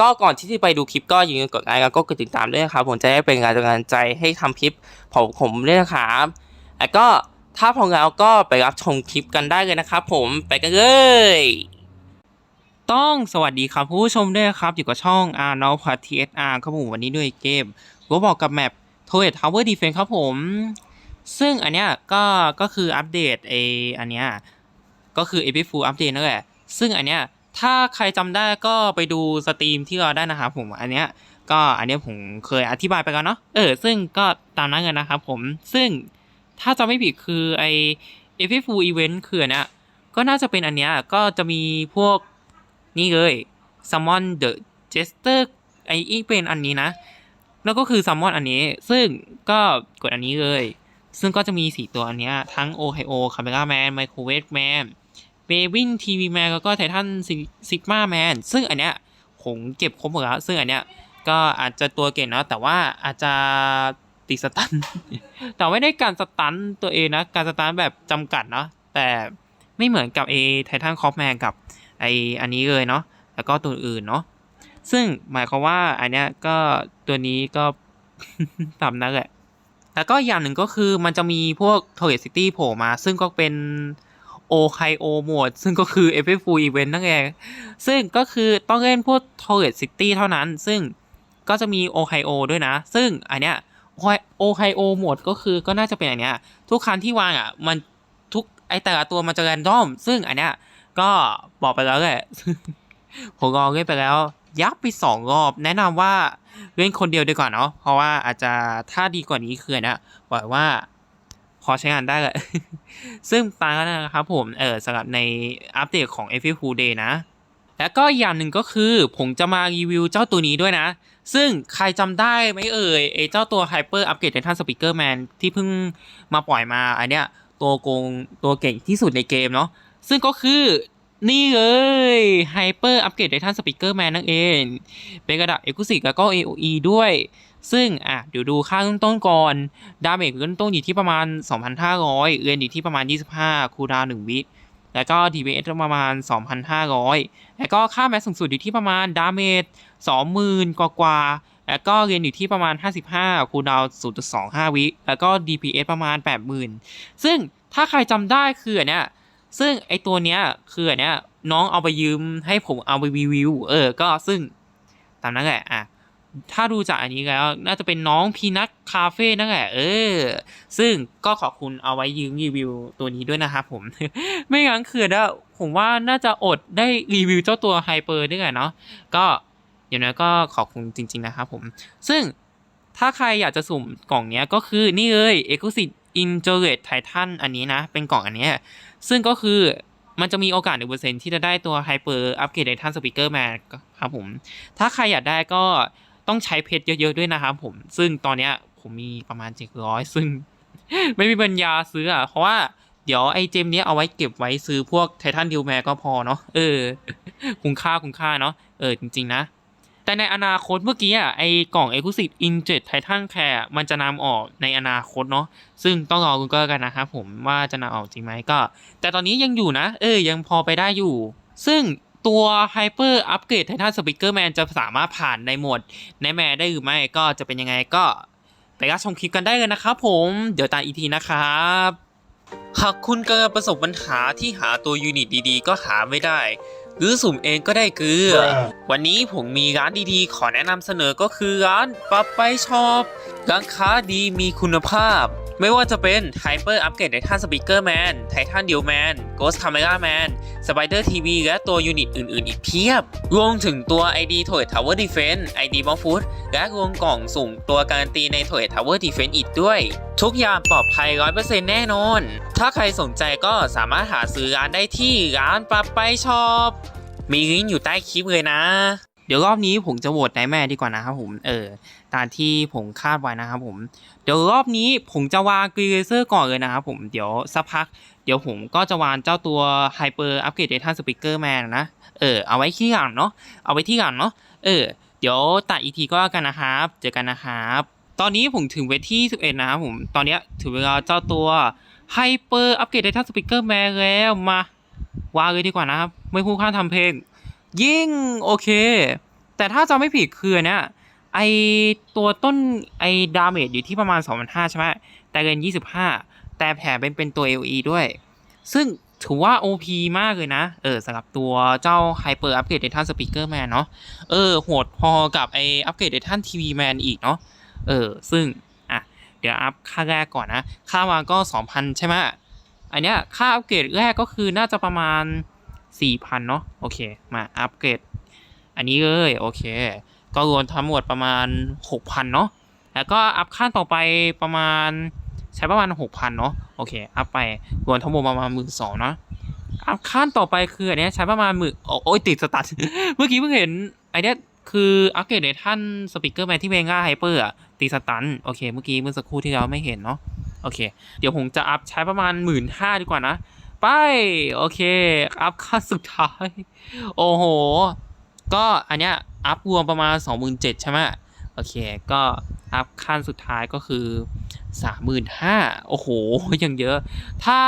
ก็ก่อนที่จะไปดูคลิปก็อย่าลืมกดไลค์แล้วก็กดติดตามด้วยนะครับผมจะได้เป็นกำลังใจให้ทำคลิปของผมด้วยนะครับแล้วก็ถ้าพร้อมแล้วก็ไปรับชมคลิปกันได้เลยนะครับผมไปกันเลย ต้องสวัสดีครับผู้ชมด้วยครับ อยู่กับช่องอาร์นอพาทีเอสอาร์ครับผมวันนี้ด้วยเกมก็บอกกับแมปโทเ t ทาวเวอร์ดีเฟนครับผม ซึ่งอันเนี้ยก็ก็คืออัปเดตไออันเนี้ยก็คือ a p ฟูอัปเดตนั่นแหละซึ่งอันเนี้ย ถ้าใครจำได้ก็ไปดูสตรีมที่เราได้นะครับผมอันเนี้ยก็อันเนี้ยผมเคยอธิบายไปแล้วเนาะเออซึ่งก็ตามนั้นกันนะครับผมซึ่งถ้าจำไม่ผิดคือไอ a p ฟูอีเวนต์คืออันเนี้ยก็น่าจะเป็นอันเนี้ยก็จะมีพวกนี่เลย Summon the Jester ไออีเป็นอันนี้นะ แล้วก็คือ Summon อันนี้ ซึ่งก็กดอันนี้เลย ซึ่งก็จะมี 4 ตัวอันเนี้ยทั้ง Ohio Camera Man Microwave Man b a w i n TV Man แเบวิงทีวีแมนแล้วก็ Titan Sigma Man ซึ่งอันเนี้ยผมเก็บครบหมดแล้ว ซึ่งอันเนี้ยก็อาจจะตัวเก่งเนาะแต่ว่าอาจจะติดสตัน แต่ไม่ได้การสตันตัวเองนะ การสตันแบบจำกัดเนาะแต่ไม่เหมือนกับ A Titan Cop Man กับไออันนี้เลยเนาะแล้วก็ตัวอื่นเนาะซึ่งหมายความว่าอันเนี้ยก็ตัวนี้ก็ตามนั้นแหละแล้วก็อย่างหนึ่งก็คือมันจะมีพวก t o r r e t City โผล่มา ซึ่งก็เป็น o k i o Mode ซึ่งก็คือ f f Full Event นั่นเอง ซึ่งก็คือต้องเล่นพวก t o r r e t City เท่านั้น ซึ่งก็จะมี o k i o ด้วยนะ ซึ่งอันเนี้ย o k i o Mode ก็คือก็น่าจะเป็นอันเนี้ย ทุกคันที่วางอะ มันทุกไอแต่ละตัวมันจะแรนดอม ซึ่งอันเนี้ยก็บอกไปแล้วแหละผมลองเล่นไปแล้ว ยับไปสองรอบ แนะนำว่าเล่นคนเดียวดีกว่าเนาะเพราะว่าอาจจะถ้าดีกว่านี้คือนะบอกว่า พอใช้งานได้แหละ ซึ่งตามนั้นนะครับผม เออสำหรับในอัปเดตของ e v e r y Who Day นะ แล้วก็อย่างหนึ่งก็คือ ผมจะมารีวิวเจ้าตัวนี้ด้วยนะ ซึ่งใครจำได้ไหมเอ่ยไอเจ้าตัว Hyper Upgrade Titan Speaker Man ที่เพิ่งมาปล่อยมาอันเนี้ยตัวโกงตัวเก่งที่สุดในเกมเนาะซึ่งก็คือ นี่เลย Hyper Upgrade Titan Speaker Man นั่นเอง เป็นระดับ e x c l u s i v e แล้วก็ AOE ด้วย ซึ่งอะเดี๋ยวดูค่าเริ่มต้นก่อน ดาเมจเริ่มต้นอยู่ที่ประมาณ 2,500 เรียนอยู่ที่ประมาณ 25 คูดาวน์1วิ แล้วก็ DPS ประมาณ 2,500 แล้วก็ค่าแม็สูงสุดอยู่ที่ประมาณดาเมจ20,000 กว่ากว่าแล้วก็เรียนอยู่ที่ประมาณ 55 คูดาวน์0.25 วิ แล้วก็ DPS ประมาณ 80,000 ซึ่งถ้าใครจำได้คืออันเนี้ย ซึ่งไอตัวเนี้ยคืออันเนี้ยน้องเอาไปยืมให้ผมเอาไปรีวิว เออ ก็ซึ่งตามนั้นแหละอะถ้าดูจากอันนี้แล้ว น่าจะเป็นน้องพีนัทคาเฟ่นั่นแหละเออ ซึ่งก็ขอบคุณเอาไว้ยืมรีวิวตัวนี้ด้วยนะครับผม ไม่งั้นคือนะผมว่าน่าจะอดได้รีวิวเจ้าตัวไฮเปอร์ด้วยเนาะก็อย่างนั้นก็ขอบคุณจริง ๆ นะครับผม ซึ่งถ้าใครอยากจะสุ่มกล่องเนี้ยก็คือนี่เลย e x c l u s i v e i n j u r e d Titan อันนี้นะ เป็นกล่องอันนี้ ซึ่งก็คือมันจะมีโอกาส1%ที่จะได้ตัว Hyper Upgrade Titan Speaker มาครับผม ถ้าใครอยากได้ก็ต้องใช้เพชรเยอะ ๆ ด้วยนะครับผม ซึ่งตอนเนี้ยผมมีประมาณ700ซึ่งไม่มีปัญญาซื้ออะ เพราะว่าเดี๋ยวไอเจมเนี้ยเอาไว้เก็บไว้ซื้อพวกไททันดิวแมก็พอเนาะเออ คุ้มค่าคุ้มค่าเนาะเออจริง ๆ นะ แต่ในอนาคตเมื่อกี้อะไอกล่อง Exclusive Injet Titan Care มันจะนำออกในอนาคตเนาะซึ่งต้องรอคุณก็กันนะครับผมว่าจะนำออกจริงไหมก็ แต่ตอนนี้ยังอยู่นะ เออยังพอไปได้อยู่ ซึ่งตัว Hyper Upgrade Titan Speaker Man จะสามารถผ่านในโหมดในแมได้หรือไม่ก็จะเป็นยังไงก็ไปรับชมคลิปกันได้เลยนะครับผมเดี๋ยวตามอีทีนะครับหากคุณกำลังประสบปัญหาที่หาตัวยูนิตดีๆ ก็หาไม่ได้ หรือสุ่มเองก็ได้เกลือ Bruh. วันนี้ผมมีร้านดีๆ ขอแนะนำเสนอก็คือร้านปับไปช็อปร้านค้าดีมีคุณภาพ ไม่ว่าจะเป็น Hyper Upgrade Titan Speaker Man Titan Dual Man Ghost Camera Man Spider TV และตัวยูนิตอื่น ๆ อีกเพียบ รวมถึงตัว ID t o y Tower Defense ID b o m f o o d และรวมกล่องสุ่มตัวการันตีใน t o y Tower Defense อีกด้วย ทุกอย่างปลอดภัย 100%แน่นอน ถ้าใครสนใจก็สามารถหาซื้อร้านได้ที่ร้านปับไปช็อปมีลิงก์อยู่ใต้คลิปเลยนะ เดี๋ยวรอบนี้ผมจะโหวตไนแม่ดีกว่านะครับผม เออ ตามที่ผมคาดไว้นะครับผม เดี๋ยวรอบนี้ผมจะวางกรีเลเซอร์ก่อนเลยนะครับผม เดี๋ยวสักพัก เดี๋ยวผมก็จะวางเจ้าตัว Hyper Upgrade Data Speaker Man นะ เออ เอาไว้ที่หลังเนาะ เอาไว้ที่หลังเนาะ เออ เดี๋ยวตัดอีกทีก็แล้วกันนะครับ เจอกันนะครับ ตอนนี้ผมถึงเวที11 นะครับผม ตอนนี้ถึงเวลาเจ้าตัว Hyper Upgrade Data Speaker Man แล้ว มาวางเลยดีกว่านะครับ ไม่พูดข้ามทำเพลง ยิ่งโอเค แต่ถ้าจำไม่ผิดคือเนี่ยไอตัวต้นไอดาเมจอยู่ที่ประมาณ 2,500ใช่ไหมแต่เงิน 25 แต่แถมเป็นเป็นตัว LE ด้วย ซึ่งถือว่า OP มากเลยนะ เออสำหรับตัวเจ้า Hyper Upgrade Titan Speaker Man เนาะเออ โหดพอกับไอ Upgrade Titan TV Man อีกเนาะเออ ซึ่ง อะ เดี๋ยวอัพค่าแรกก่อนนะ ค่าวางก็ 2,000 ใช่ไหมอันเนี้ยค่าอัปเกรดแรกก็คือน่าจะประมาณ 4,000 เนาะโอเค มาอัปเกรด อันนี้เลยโอเค ก็รวมทั้งหมดประมาณ 6,000 เนาะแล้วก็อัพขั้นต่อไปประมาณใช้ประมาณ 6,000 เนาะโอเค อัพไปรวมทั้งหมดประมาณ1 2ื่นเนาะอัพขั้นต่อไปคืออันนี้ใช้ประมาณหมื่นโอ้ยติดสตัดเมื่อกี้เพิ่งเห็นไอเนี้ยคืออัปเกรดในท่านสปีกเกอร์แมนที่เมง่าไฮเปอร์อะตีสตันโอเคเมื่อกี้เมื่อสักครู่ที่เราไม่เห็นเนาะโอเค เดี๋ยวผมจะอัพใช้ประมาณ1 5ื่นห้าดีกว่านะ ไป โอเค อัพขั้นสุดท้าย โอ้โห ก็อันเนี้ยอัพรวมประมาณ 27,000ใช่ไหมโอเค ก็อัพขั้นสุดท้ายก็คือ 35,000โอ้โห ยังเยอะ ถ้า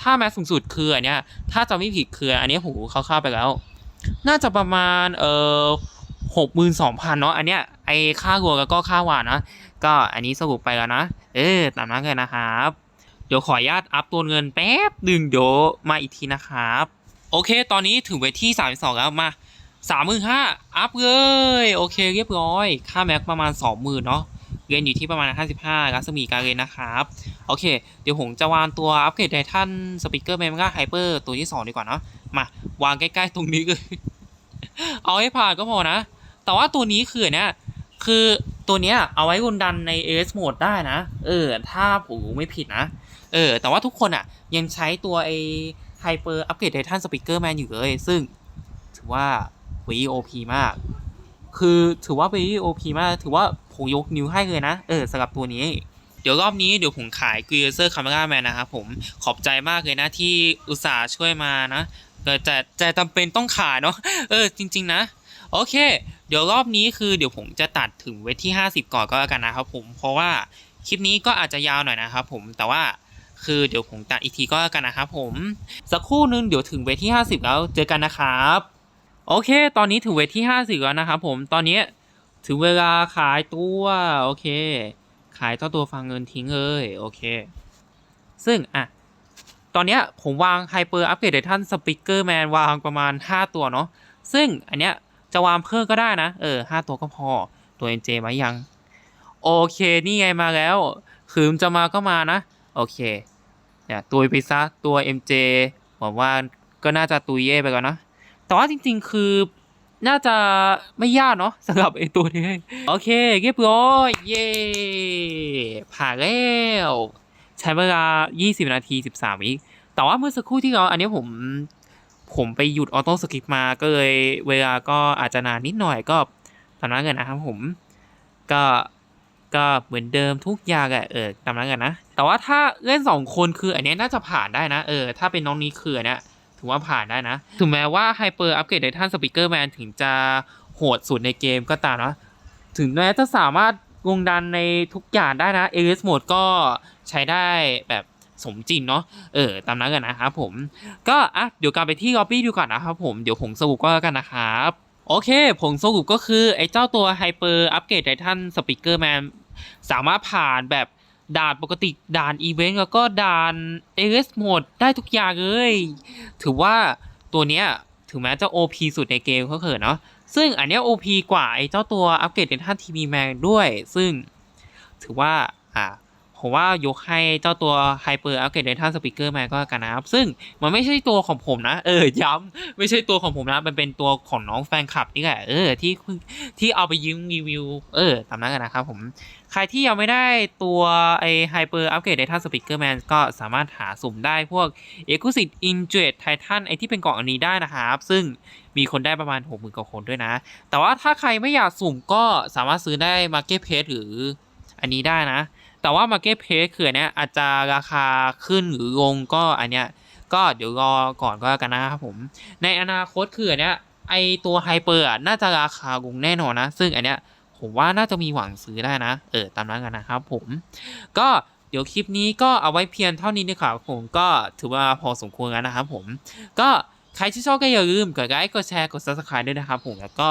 ถ้าแม็สูงสุดคืออันเนี้ย ถ้าจะไม่ผิดคืออันนี้ยผมคร่าวๆไปแล้ว น่าจะประมาณเออหกหมื่นสองพันเนาะอันเนี้ยไอค่ารวมแล้วก็ค่าหวานนะ ก็อันนี้สรุปไปแล้วนะ เออตามนั้นเลยนะครับ ดี๋ยวขออนุญาตอัพตัวเงินแป๊บหนึ่งเดี๋ยวมาอีกทีนะครับ โอเค ตอนนี้ถึงเวที32 แล้วมา35,000อัพเลยโอเคเรียบร้อย ค่าแม็กประมาณ20,000เนาะเรียนอยู่ที่ประมาณ 55รัศมีการเรียนนะครับ โอเค เดี๋ยวผมจะวางตัวอัปเกรดไททันสปีกเกอร์เมม a ไฮเปอร์ตัวที่ 2 ดีกว่าเนาะมาวางใกล้ๆตรงนี้เลย เอาให้ผ่านก็พอนะ แต่ว่าตัวนี้คือเนี่ยคือ ตัวเนี้ยเอาไว้กดดันใน AS Mode ได้นะ เออ ถ้าผมไม่ผิดนะ เออ แต่ว่าทุกคนอะ ยังใช้ตัวไอไฮเปอร์อัปเกรดไททันสปีกเกอร์แมนอยู่เลย ซึ่งถือว่า VOP มาก คือถือว่า VOP มาก ถือว่าผมยกนิ้วให้เลยนะ เออสำหรับตัวนี้เดี๋ยวรอบนี้เดี๋ยวผมขายกรีเซอร์คาเมราแมนนะครับผมขอบใจมากเลยนะที่อุตส่าห์ช่วยมานะแต่แต่จำเป็นต้องขายเนาะเออจริง ๆ นะ โอเค เดี๋ยวรอบนี้คือเดี๋ยวผมจะตัดถึงเวทที่ 50 ก่อนก็แล้วกันนะครับผมเพราะว่าคลิปนี้ก็อาจจะยาวหน่อยนะครับผมแต่ว่าคือเดี๋ยวผมตัดอีกทีก็แล้วกันนะครับผมสักครู่นึงเดี๋ยวถึงเวทที่ 50 แล้วเจอกันนะครับโอเค ตอนนี้ถึงเวทที่ 50 แล้วนะครับผมตอนนี้ถึงเวลาขายตัวโอเค ขายเจ้าตัวฟังเงินทิ้งเลยโอเค ซึ่งอะตอนเนี้ยผมวางไฮเปอร์อัปเกรดไททันสปีกเกอร์แมนวางประมาณ 5 ตัวเนาะซึ่งอันเนี้ย จะวางเพิ่มก็ได้นะ เออ5ตัวก็พอตัว NJ มายัง โอเค นี่ไงมาแล้ว คืมจะมาก็มานะ โอเคเนี่ยตุยไปซะตัว MJ ผมว่าก็น่าจะตุยเย่ไปก่อนนะแต่ว่าจริงๆคือน่าจะไม่ยากเนาะสำหรับไอตัวนี้ โอเค เรียบร้อยเย่ผ่านแล้ว ใช้เวลา 20 นาที 13วิแต่ว่าเมื่อสักครู่ที่เราอันนี้ผม ผมไปหยุดออโต้สคริปต์มาก็เลยเวลาก็อาจจะนานนิดหน่อยก็ตามนั้นกันนะครับผม ก็ก็เหมือนเดิมทุกอย่างอะเออตามนั้นกันนะ แต่ว่าถ้าเล่น 2 คนคืออันนี้น่าจะผ่านได้นะเออถ้าเป็นน้องนี้คือเนี้ยถือว่าผ่านได้นะ ถึงแม้ว่า Hyper Upgrade Titan Speaker Man ถึงจะโหดสุดในเกมก็ตามนะ ถึงแม้จะสามารถลงดันในทุกอย่างได้นะ AS Mode ก็ใช้ได้แบบ สมจริงเนาะเออตามนั้นกันนะครับผมก็อะเดี๋ยวกลับไปที่ Lobby ดูก่อนนะครับผมเดี๋ยวผมสรุปก็แล้วกันนะครับโอเคผลสรุปก็คือไอ้เจ้าตัว Hyper Upgrade Titan Speaker Man สามารถผ่านแบบด่านปกติด่านอีเวนต์แล้วก็ด่าน AS Mode ได้ทุกอย่างเลย ถือว่าตัวเนี้ยถึงแม้จะ OP สุดในเกมก็เขินเนาะซึ่งอันเนี้ย OP กว่าไอ้เจ้าตัวอัปเกรดในท่านทีวีแมนด้วย ซึ่งถือว่าอ่า ผมว่ายกให้เจ้าตัวไฮเปอร์อัปเกรดในท่านสปีกเกอร์แมนก็กันนะครับ ซึ่งมันไม่ใช่ตัวของผมนะ เออ ย้ำไม่ใช่ตัวของผมนะ มันเป็นตัวของน้องแฟนคลับนี่แหละเออที่ที่เอาไปยืมรีวิว เออตามนั้นกันนะครับผมใครที่ยังไม่ได้ตัวไอไฮเปอร์อัปเกรดในท่านสปีกเกอร์แมนก็สามารถหาสุ่มได้พวก e x c l u s i v e i n j u e d Titan ไอที่เป็นกล่องอันนี้ได้นะครับ ซึ่งมีคนได้ประมาณ 60,000กว่าคนด้วยนะ แต่ว่าถ้าใครไม่อยากสุ่มก็สามารถซื้อได้ Market Place หรืออันนี้ได้นะ แต่ว่า Market Place คือเนี้ยอาจจะราคาขึ้นหรือลงก็อันเนี้ยก็เดี๋ยวรอก่อนก็แล้วกันนะครับผม ในอนาคตคืออันเนี้ยไอตัวไฮเปอร์น่าจะราคาลงแน่นอนนะ ซึ่งอันเนี้ยผมว่าน่าจะมีหวังซื้อได้นะ เออตามนั้นกันนะครับผม ก็เดี๋ยวคลิปนี้ก็เอาไว้เพียงเท่านี้นะครับผมก็ถือว่าพอสมควรแล้วนะครับผม ก็ใครที่ชอบก็อย่าลืมกดไลค์กดแชร์กด subscribe ด้วยนะครับผมแล้วก็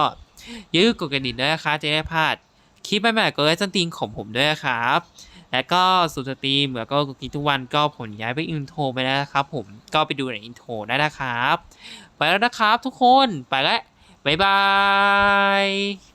อย่าลืมกดกระดิ่งด้วยนะคะจะได้พลาดคลิปใหม่ๆก็ไว้จันติงของผมด้วยนะครับ และก็สุดสตรีมแล้วก็กุกินทุกวันก็ผลย้ายไปอินโทรไปแล้วนะครับผมก็ไปดูในอินโทรได้นะครับ ไปแล้วนะครับทุกคนไปแล้วบ๊ายบาย